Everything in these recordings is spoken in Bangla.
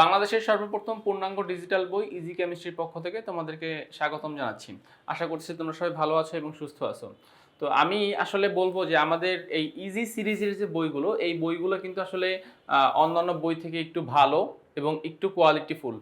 বাংলাদেশের সর্বপ্রথম পূর্ণাঙ্গ ডিজিটাল বই ইজি কেমিস্ট্রির পক্ষ থেকে তোমাদেরকে স্বাগতম জানাচ্ছি। আশা করছি তোমরা সবাই ভালো আছো এবং সুস্থ আছো। তো আমি আসলে বলব যে আমাদের এই ইজি সিরিজের যে বইগুলো, এই বইগুলো কিন্তু আসলে অন্যান্য বই থেকে একটু ভালো এবং একটু কোয়ালিটিফুল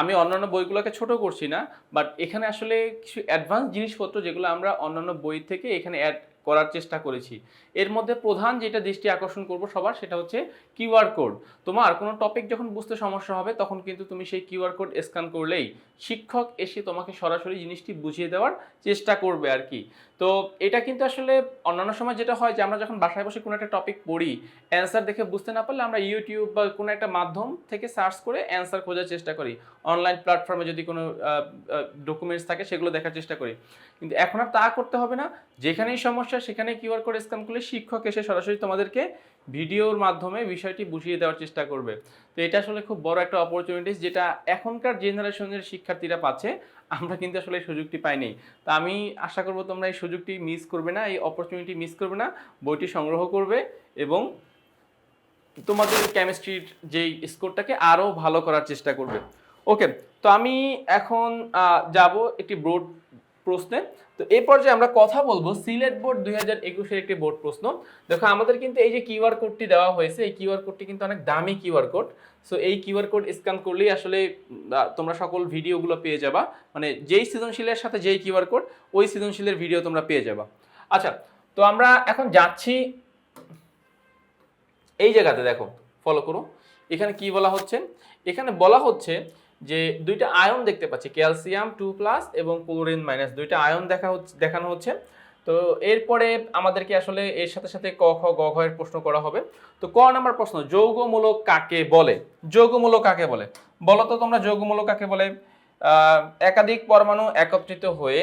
আমি অন্যান্য বইগুলোকে ছোট করছি না বাট এখানে আসলে কিছু অ্যাডভান্স জিনিসপত্র যেগুলো আমরা অন্যান্য বই থেকে এখানে অ্যাড করার চেষ্টা করেছি। এর মধ্যে প্রধান যেটা দৃষ্টি আকর্ষণ করব সবার, সেটা হচ্ছে কিউআর কোড। তোমার কোনো টপিক যখন বুঝতে সমস্যা হবে, তখন কিন্তু তুমি সেই কিউআর কোড স্ক্যান করলেই শিক্ষক এসে তোমাকে সরাসরি জিনিসটি বুঝিয়ে দেওয়ার চেষ্টা করবে আর কি। তো এটা কিন্তু আসলে অন্যান্য সময় যেটা হয় যে আমরা যখন বাসায় বসে কোনো একটা টপিক পড়ি অ্যান্সার দেখে বুঝতে না পারলে আমরা ইউটিউব বা কোনো একটা মাধ্যম থেকে সার্চ করে অ্যান্সার খোঁজার চেষ্টা করি। অনলাইন প্ল্যাটফর্মে যদি কোনো ডকুমেন্টস থাকে সেগুলো দেখার চেষ্টা করি। কিন্তু এখন আর তা করতে হবে না। যেখানেই সমস্যা সেখানে কিউআর কোড স্ক্যান করলে শিক্ষক এসে সরাসরি তোমাদেরকে ভিডিওর মাধ্যমে বিষয়টি বুঝিয়ে দেওয়ার চেষ্টা করবে। তো এটা আসলে খুব বড় একটা অপরচুনিটিস যেটা এখনকার জেনারেশনের শিক্ষার্থীরা পাচ্ছে, আমরা কিন্তু আসলে এই সুযোগটি পাইনি। তা আমি আশা করব তোমরা এই সুযোগটি মিস করবে না, এই অপরচুনিটি মিস করবে না, বইটি সংগ্রহ করবে এবং তোমাদের কেমিস্ট্রির যেই স্কোরটাকে আরও ভালো করার চেষ্টা করবে। ওকে তো আমি এখন যাব একটি বোর্ড প্রশ্নে। তো এই পর্যায়ে আমরা কথা বলব সিলেট বোর্ড দুই হাজার একুশের একটি বোর্ড প্রশ্ন। দেখো, আমাদের কিন্তু এই যে কিউআর কোডটি দেওয়া হয়েছে, এই কিউআর কোডটি কিন্তু অনেক দামি কিউআর কোড। সো এই কিউআর কোড স্ক্যান করলেই আসলে তোমরা সকল ভিডিওগুলো পেয়ে যাবা। মানে যেই সৃজনশীলের সাথে যেই কিউআর কোড, ওই সৃজনশীলের ভিডিও তোমরা পেয়ে যাবা। আচ্ছা তো আমরা এখন যাচ্ছি এই জায়গাতে, দেখো ফলো করো। এখানে কি বলা হচ্ছে? এখানে বলা হচ্ছে যে দুইটা আয়ন দেখতে পাচ্ছি, ক্যালসিয়াম টু প্লাস এবং ক্লোরিন মাইনাস, দুইটা আয়ন দেখা হচ্ছে, দেখানো হচ্ছে। তো এরপরে আমাদেরকে আসলে এর সাথে সাথে ক, খ, গ, ঘ এর প্রশ্ন করা হবে। তো ক নাম্বার প্রশ্ন, যৌগমূলক কাকে বলে? যৌগমূলক কাকে বলে? বলো তো তোমরা যৌগমূলক কাকে বলে? একাধিক পরমাণু একত্রিত হয়ে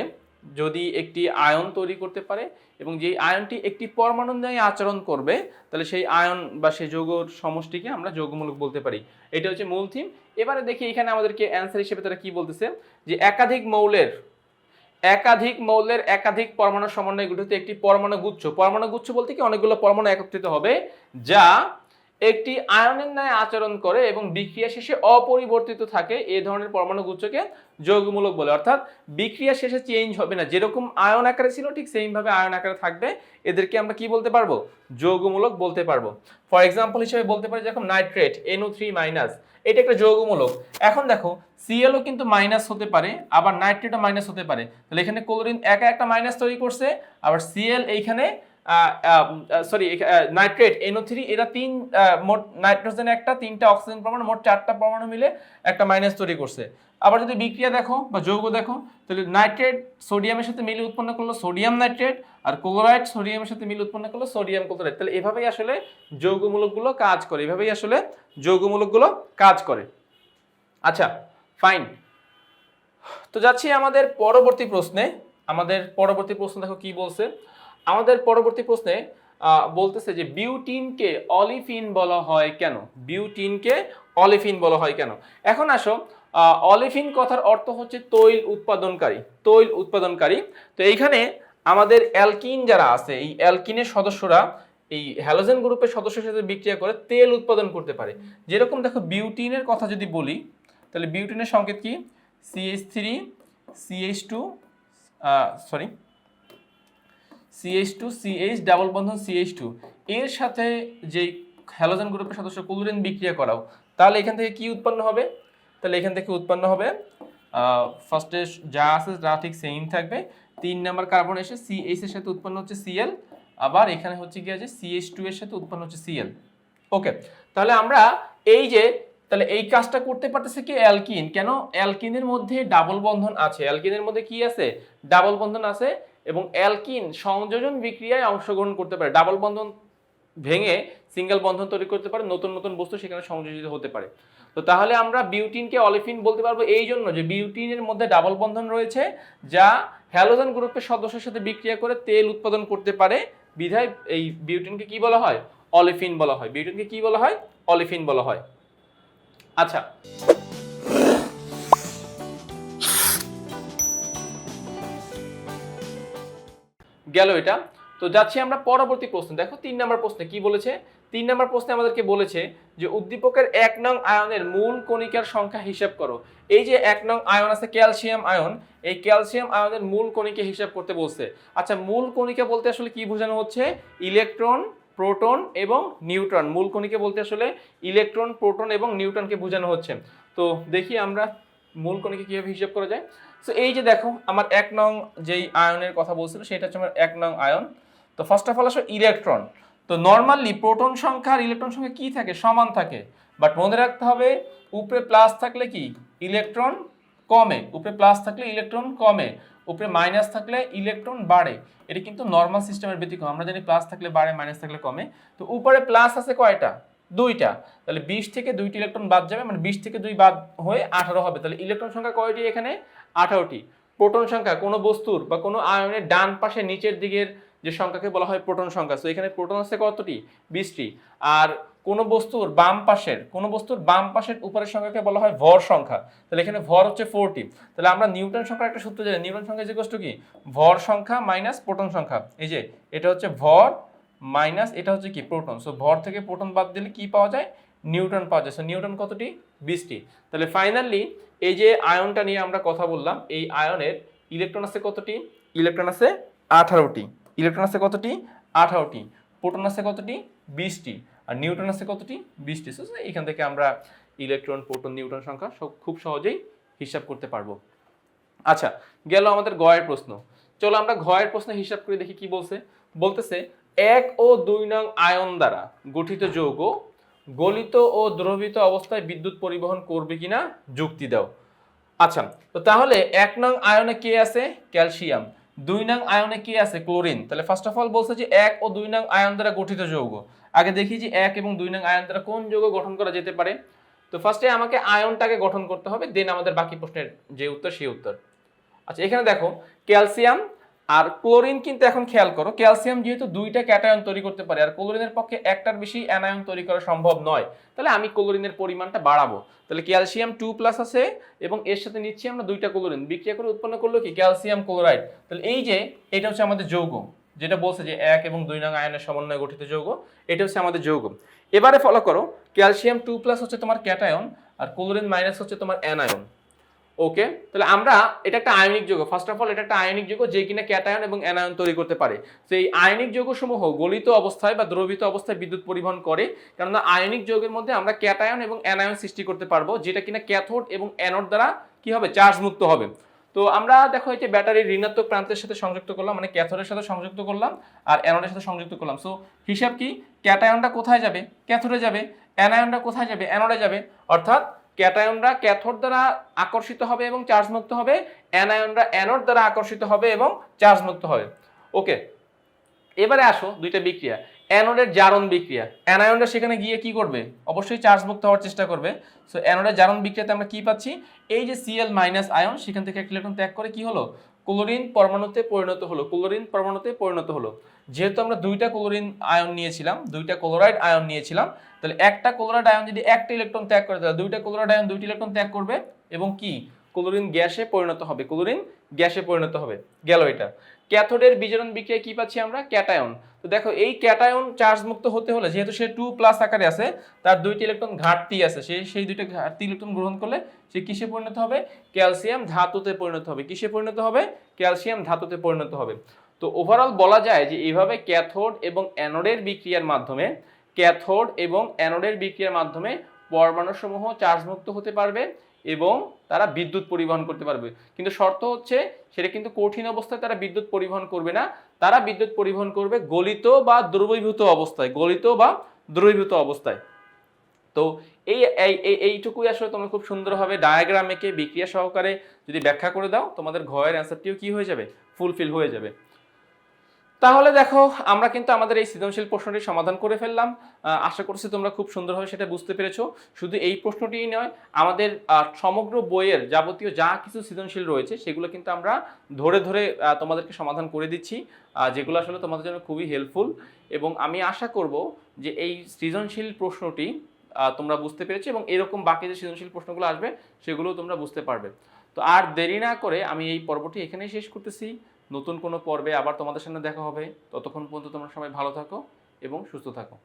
যদি একটি আয়ন তৈরি করতে পারে এবং যেই আয়নটি একটি পরমাণু ন্যায় আচরণ করবে, তাহলে সেই আয়ন বা সেই যৌগর সমষ্টিকে আমরা যৌগমূলক বলতে পারি। এটা হচ্ছে মূল থিম এবারে দেখি এখানে আমাদেরকে অ্যান্সার হিসেবে তারা কি বলতেছে? যে একাধিক মৌলের একাধিক মৌলের একাধিক পরমাণু সমন্বয় গঠিত একটি পরমাণু গুচ্ছ। পরমাণু গুচ্ছ বলতে কি? অনেকগুলো পরমাণু একত্রিত হবে, যা একটি আয়নের ন্যায় আচরণ করে এবং বিক্রিয়া শেষে অপরিবর্তিত থাকে এ ধরনের পরমাণু গুচ্ছকে যৌগমূলক বলে। অর্থাৎ বিক্রিয়া শেষে চেঞ্জ হবে না। যেরকম আয়ন আকারে ছিল, ঠিক সেইভাবে আয়ন আকারে থাকবে। এদেরকে আমরা কি বলতে পারব? যৌগমূলক বলতে পারব। ফর এক্সাম্পল হিসেবে বলতে পারি, যেরকম নাইট্রেট এনও থ্রি মাইনাস এটা একটা যৌগমূলক। এখন দেখো সিএলও কিন্তু মাইনাস হতে পারে, আবার নাইট্রেটও মাইনাস হতে পারে। তাহলে এখানে ক্লোরিন একা একটা মাইনাস তৈরি করছে, আবার সিএল এইখানে সরি নাইট্রেট এনও থ্রি এরা তিন মোট নাইট্রোজেন একটা, তিনটা অক্সিজেন পরমাণু, মোট চারটা পরমাণু মিলে একটা মাইনাস তৈরি করছে। আবার যদি বিক্রিয়া দেখো বা যৌগ দেখো, তাহলে নাইট্রেট সোডিয়ামের সাথে মিলে উৎপন্ন করল সোডিয়াম নাইট্রেট আর ক্লোরাইড সোডিয়ামের সাথে মিলে উৎপন্ন করল সোডিয়াম ক্লোরাইড তাহলে এভাবেই আসলে যৌগমূলকগুলো কাজ করে, এভাবেই আসলে যৌগমূলকগুলো কাজ করে। আচ্ছা ফাইন তো যাচ্ছি আমাদের পরবর্তী প্রশ্নে। আমাদের পরবর্তী প্রশ্ন দেখো কি বলছে? আমাদের পরবর্তী প্রশ্নে বলতেছে যে বিউটিনকে অলিফিন বলা হয় কেন? বিউটিনকে অলিফিন বলা হয় কেন? এখন আসো অলিফিন কথার অর্থ হচ্ছে তৈল উৎপাদনকারী তৈল উৎপাদনকারী। তো এইখানে আমাদের অ্যালকিন যারা আছে, এই অ্যালকিনের সদস্যরা এই হ্যালোজেন গ্রুপের সদস্যের সাথে বিক্রিয়া করে তেল উৎপাদন করতে পারে। যেরকম দেখো, বিউটিনের কথা যদি বলি, তাহলে বিউটিনের সংকেত কি? CH three CH two sorry CH two CH double বন্ধন সিএইচ টু এর সাথে যে হ্যালোজেন গ্রুপের সদস্য ক্লোরিন বিক্রিয়া করাও, তাহলে এখান থেকে কি উৎপন্ন হবে? তাহলে এখান থেকে উৎপন্ন হবে ফার্স্টে যা আছে যা ঠিক সেম থাকবে। তিন নাম্বার কার্বন এসে সিএইচ এর সাথে উৎপন্ন হচ্ছে সিএল আবার এখানে হচ্ছে কি আছে সিএইচ টু এর সাথে উৎপন্ন হচ্ছে সিএল ওকে তাহলে আমরা এই যে, তাহলে এই কাজটা করতে পারতেছে কি? অ্যালকিন। কেন? অ্যালকিনের মধ্যে ডাবল বন্ধন আছে। অ্যালকিনের মধ্যে কি আছে? ডাবল বন্ধন আছে এবং অ্যালকিন সংযোজন বিক্রিয়ায় অংশগ্রহণ করতে পারে। ডাবল বন্ধন ভেঙে সিঙ্গেল বন্ধন তৈরি করতে পারে, নতুন নতুন বস্তু সেখানে সংযোজিত হতে পারে। তো তাহলে আমরা বিউটিনকে অলিফিন বলতে পারব এই জন্য যে বিউটিনের মধ্যে ডাবল বন্ধন রয়েছে, যা হ্যালোজেন গ্রুপের সদস্যের সাথে বিক্রিয়া করে তেল উৎপাদন করতে পারে। বিধায় এই বিউটিনকে কি বলা হয়? অলিফিন বলা হয়। বিউটিনকে কি বলা হয়? অলিফিন বলা হয়। আচ্ছা গেল এটা। তো যাচ্ছি আমরা পরবর্তী প্রশ্ন। দেখো তিন নম্বর প্রশ্নে কি বলেছে? তিন নম্বর প্রশ্নে আমাদেরকে বলেছে যে উদ্দীপকের এক নং আয়নের মূল কণিকার সংখ্যা হিসাব করো। এই যে এক নং আয়ন আছে ক্যালসিয়াম আয়ন, এই ক্যালসিয়াম আয়নের মূল কণিকা হিসাব করতে বলছে। আচ্ছা মূল কণিকা বলতে আসলে কি বোঝানো হচ্ছে? ইলেকট্রন, প্রোটন এবং নিউট্রন। মূল কণিকা বলতে আসলে ইলেকট্রন, প্রোটন এবং নিউট্রনকে বোঝানো হচ্ছে। তো দেখি আমরা মূল কণিকা কীভাবে হিসাব করা যায়? তো এই যে দেখো, আমার এক নং যেই আয়নের কথা বলছিল, সেটা হচ্ছে আমার এক নং আয়ন। তো ফার্স্ট অফ অল আসো ইলেকট্রন তো নর্মালি প্রোটন সংখ্যা আর ইলেকট্রন সংখ্যা কি থাকে? সমান থাকে। বাট মনে রাখতে হবে, উপরে প্লাস থাকলে কি? ইলেকট্রন কমে। উপরে প্লাস থাকলে ইলেকট্রন কমে। উপরে মাইনাস থাকলে ইলেকট্রন বাড়ে। এটা কিন্তু নর্মাল সিস্টেমের ব্যতিক্রম। আমরা জানি প্লাস থাকলে বাড়ে মাইনাস থাকলে কমে। তো উপরে প্লাস আছে কয়টা? দুইটা। তাহলে বিশ থেকে দুইটি ইলেকট্রন বাদ যাবে মানে বিশ থেকে দুই বাদ হয়ে আঠারো হবে। তাহলে ইলেকট্রন সংখ্যা কয়টি এখানে? আঠারোটি। প্রোটন সংখ্যা কোনো বস্তুর বা কোনো আয়নের ডান পাশে নিচের দিকের যে সংখ্যাকে বলা হয় প্রোটন সংখ্যা। তো এখানে প্রোটন আছে কতটি? বিশটি। আর কোনো বস্তুর বাম পাশের, কোনো বস্তুর বাম পাশের উপরের সংখ্যাকে বলা হয় ভর সংখ্যা। তাহলে এখানে ভর হচ্ছে ফোরটি তাহলে আমরা নিউটন সংখ্যার একটা সূত্র জানি। নিউটন সংখ্যা যে কষ্ট কি? ভর সংখ্যা মাইনাস প্রোটন সংখ্যা। এই যে, এটা হচ্ছে ভর মাইনাস এটা হচ্ছে কি, প্রোটন। সো ভর থেকে প্রোটন বাদ দিলে কি পাওয়া যায়? নিউটন পাওয়া যায়। সো নিউটন কতটি? বিশটি। তাহলে ফাইনালি এই যে আয়নটা নিয়ে আমরা কথা বললাম, এই আয়নের ইলেকট্রন আছে কতটি? ইলেকট্রন আছে আঠারোটি। ইলেকট্রন আছে কতটি? আঠারোটি। প্রোটন আছে কতটি? বিশটি। আর নিউটন আছে কতটি? বিশটি। সো এখান থেকে আমরা ইলেকট্রন প্রোটন নিউটন সংখ্যা সব খুব সহজেই হিসাব করতে পারব। আচ্ছা গেল আমাদের গয়ের প্রশ্ন। চলো আমরা ঘয়ের প্রশ্ন হিসাব করে দেখি কি বলছে। বলতেছে এক ও দুই নং আয়ন দ্বারা গঠিত যৌগ, গলিত ও দ্রবীত অবস্থায় বিদ্যুৎ পরিবহন করবে কিনা যুক্তি দাও। আচ্ছা তো তাহলে এক নং আয়নে কে আছে? ক্যালসিয়াম। দুই নং আয়নে কি আছে? ক্লোরিন। তাহলে ফার্স্ট অফ অল বলছে যে এক ও দুই নং আয়ন দ্বারা গঠিত যৌগ। আগে দেখি যে এক এবং দুই নং আয়ন দ্বারা কোন যৌগ গঠন করা যেতে পারে। তো ফার্স্টে আমাকে আয়নটাকে গঠন করতে হবে দেন আমাদের বাকি প্রশ্নের যে উত্তর, সেই উত্তর। আচ্ছা এখানে দেখো, ক্যালসিয়াম আর ক্লোরিন কিন্তু এখন খেয়াল করো, ক্যালসিয়াম যেহেতু দুইটা ক্যাটায়ন তৈরি করতে পারে, আর ক্লোরিনের পক্ষে একটার বেশি অ্যানায়ন তৈরি করা সম্ভব নয়, তাহলে আমি ক্লোরিনের পরিমাণটা বাড়াবো। তাহলে ক্যালসিয়াম টু প্লাস আছে এবং এর সাথে নিচ্ছি আমরা দুইটা ক্লোরিন, বিক্রিয়া করে উৎপন্ন করল কি? Calcium chloride. তাহলে এই যে এটা হচ্ছে আমাদের যৌগ, যেটা বলছে যে এক এবং দুই নং আয়নের সমন্বয়ে গঠিত যৌগ, এটা হচ্ছে আমাদের যৌগ। এবারে ফলো করো, ক্যালসিয়াম টু প্লাস হচ্ছে তোমার ক্যাটায়ন, আর ক্লোরিন মাইনাস হচ্ছে তোমার অ্যানায়ন। ওকে তাহলে আমরা, এটা একটা আয়নিক যৌগ। ফার্স্ট অফ অল এটা একটা আয়নিক যৌগ যে কিনা ক্যাটায়ন এবং অ্যানায়ন তৈরি করতে পারে। সেই আয়নিক যৌগসমূহ গলিত অবস্থায় বা দ্রবিত অবস্থায় বিদ্যুৎ পরিবহন করে, কেননা আয়নিক যৌগের মধ্যে আমরা ক্যাটায়ন এবং অ্যানায়ন সৃষ্টি করতে পারব, যেটা কিনা ক্যাথোড এবং অ্যানোড দ্বারা কি হবে? চার্জ মুক্ত হবে। তো আমরা দেখো এই যে ব্যাটারির ঋণাত্মক প্রান্তের সাথে সংযুক্ত করলাম মানে ক্যাথোডের সাথে সংযুক্ত করলাম আর অ্যানোডের সাথে সংযুক্ত করলাম। সো হিসাব কি? ক্যাটায়নটা কোথায় যাবে? ক্যাথোডে যাবে। অ্যানায়নটা কোথায় যাবে? অ্যানোডে যাবে। অর্থাৎ ক্যাটায়নরা ক্যাথোড দ্বারা আকর্ষিত হবে এবং চার্জ মুক্ত হবে, অ্যানায়নরা অ্যানোড দ্বারা আকর্ষিত হবে এবং চার্জ মুক্ত হবে। ওকে, এবারে আসো দুইটা বিক্রিয়া। অ্যানোডের জারণ বিক্রিয়া। অ্যানায়নরা সেখানে গিয়ে কি করবে? অবশ্যই চার্জ মুক্ত হওয়ার চেষ্টা করবে। সো অ্যানোডের জারণ বিক্রিয়াতে আমরা কি পাচ্ছি? এই যে সিএল মাইনাস আয়ন সেখান থেকে ইলেকট্রন ত্যাগ করে কি হলো? ক্লোরিন পরমাণুতে পরিণত হলো, ক্লোরিন পরমাণুতে পরিণত হলো। যেহেতু আমরা দুইটা ক্লোরিন আয়ন নিয়েছিলাম, দুইটা ক্লোরাইড আয়ন নিয়েছিলাম, তাহলে একটা ক্লোরাইড আয়ন যদি একটা ইলেকট্রন ত্যাগ করে, তাহলে দুইটা ক্লোরাইড আয়ন দুইটি ইলেকট্রন ত্যাগ করবে এবং কি? ক্লোরিন গ্যাসে পরিণত হবে। ক্লোরিন গ্যাসে পরিণত হবে। গেল এটা। ক্যাথোডের বিজারণ বিক্রিয়ায় কি পাচ্ছি আমরা? ক্যাটায়ন। তো দেখো, এই ক্যাটায়ন চার্জ মুক্ত হতে হলে, যেহেতু সে টু প্লাস আকারে আছে, তার দুইটি ইলেকট্রন ঘাটতি আছে। সে, সেই দুইটা ঘাটতি ইলেকট্রন গ্রহণ করলে সে কিসে পরিণত হবে? ক্যালসিয়াম ধাতুতে পরিণত হবে। কিসে পরিণত হবে? ক্যালসিয়াম ধাতুতে পরিণত হবে। তো ওভারঅল বলা যায় যে, এইভাবে ক্যাথোড এবং অ্যানোডের বিক্রিয়ার মাধ্যমে, ক্যাথোড এবং অ্যানোডের বিক্রিয়ার মাধ্যমে পরমাণুসমূহ চার্জ মুক্ত হতে পারবে। এবং তারা বিদ্যুৎ পরিবহন করতে পারবে। কিন্তু শর্ত হচ্ছে, সেটা কিন্তু কঠিন অবস্থায় তারা বিদ্যুৎ পরিবহন করবে না। তারা বিদ্যুৎ পরিবহন করবে গলিত বা দ্রবীভূত অবস্থায়, গলিত বা দ্রবীভূত অবস্থায়। তো এই, এই- এই, এইটুকুই আসলে তোমরা খুব সুন্দরভাবে ডায়াগ্রাম এঁকে বিক্রিয়া সহকারে যদি ব্যাখ্যা করে দাও, তোমাদের ঘয়ের অ্যান্সারটিও কি হয়ে যাবে? ফুলফিল হয়ে যাবে। তাহলে দেখো, আমরা কিন্তু আমাদের এই সৃজনশীল প্রশ্নটি সমাধান করে ফেললাম। আশা করছি তোমরা খুব সুন্দরভাবে সেটা বুঝতে পেরেছ। শুধু এই প্রশ্নটিই নয়, আমাদের সমগ্র বইয়ের যাবতীয় যা কিছু সৃজনশীল রয়েছে, সেগুলো কিন্তু আমরা ধরে ধরে তোমাদেরকে সমাধান করে দিচ্ছি যেগুলো আসলে তোমাদের জন্য খুবই হেল্পফুল এবং আমি আশা করব যে এই সৃজনশীল প্রশ্নটি তোমরা বুঝতে পেরেছ এবং এরকম বাকি যে সৃজনশীল প্রশ্নগুলো আসবে, সেগুলোও তোমরা বুঝতে পারবে। তো আর দেরি না করে আমি এই পর্বটি এখানেই শেষ করতেছি। নতুন কোনো পর্বে আবার তোমাদের সামনে দেখা হবে। ততক্ষণ পর্যন্ত তোমরা সবাই ভালো থাকো এবং সুস্থ থাকো।